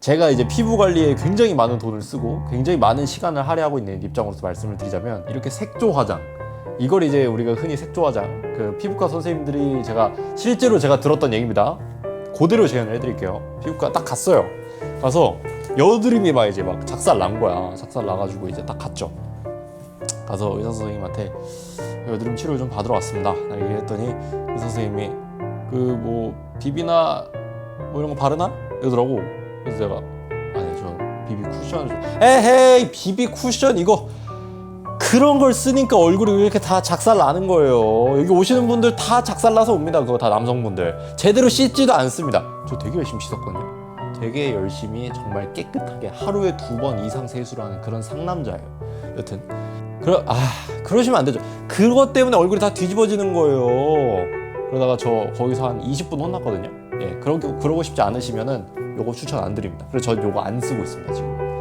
제가 이제 피부 관리에 굉장히 많은 돈을 쓰고 굉장히 많은 시간을 할애하고 있는 입장으로서 말씀을 드리자면 이렇게 색조 화장 이걸 이제 우리가 흔히 색조 화장 그 피부과 선생님들이 제가 실제로 제가 들었던 얘기입니다. 그대로 재현을 해드릴게요. 피부과 딱 갔어요. 가서 여드름이 막 이제 막 작살 난 거야. 작살 나가지고 이제 딱 갔죠. 가서 의사 선생님한테 여드름 치료 좀 받으러 왔습니다. 나 얘기 했더니 의사 선생님이 그 뭐 비비나 뭐 이런 거 바르나? 이러더라고. 그래서 내가 아니 저 비비 쿠션 좀 에헤이 비비 쿠션 이거 그런 걸 쓰니까 얼굴이 왜 이렇게 다 작살 나는 거예요. 여기 오시는 분들 다 작살 나서 옵니다. 그거 다 남성분들 제대로 씻지도 않습니다. 저 되게 열심히 씻었거든요. 되게 열심히 정말 깨끗하게 하루에 두 번 이상 세수를 하는 그런 상남자예요. 여튼 그러 아 그러시면 안 되죠. 그것 때문에 얼굴이 다 뒤집어지는 거예요. 그러다가 저 거기서 한 20분 혼났거든요. 예, 그러고 그러고 싶지 않으시면은 요거 추천 안 드립니다. 그래서 전 요거 안 쓰고 있습니다 지금.